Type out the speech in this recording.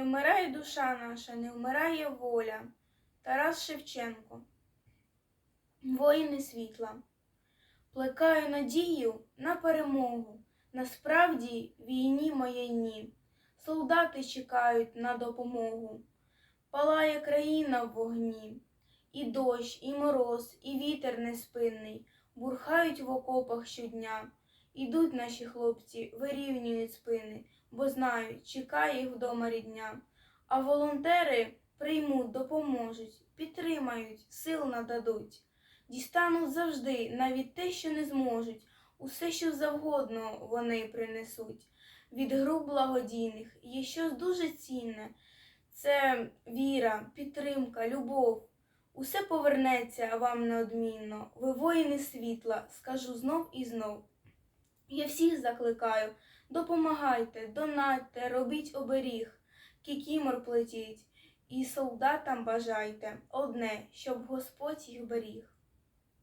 Не вмирає душа наша, не вмирає воля. Тарас Шевченко. Воїни світла. Плекаю надію на перемогу. Насправді війні моєї ні. Солдати чекають на допомогу. Палає країна в вогні. І дощ, і мороз, і вітер неспинний бурхають в окопах щодня. Ідуть наші хлопці, вирівнюють спини, бо знають, чекає їх вдома рідня. А волонтери приймуть, допоможуть, підтримають, сил нададуть. Дістануть завжди, навіть те, що не зможуть, усе, що завгодно вони принесуть. Від груп благодійних є щось дуже цінне. Це віра, підтримка, любов. Усе повернеться вам неодмінно. Ви воїни світла, скажу знов і знов. Я всіх закликаю, допомагайте, донатьте, робіть оберіг, кікімор плетіть, і солдатам бажайте одне, щоб Господь їх беріг.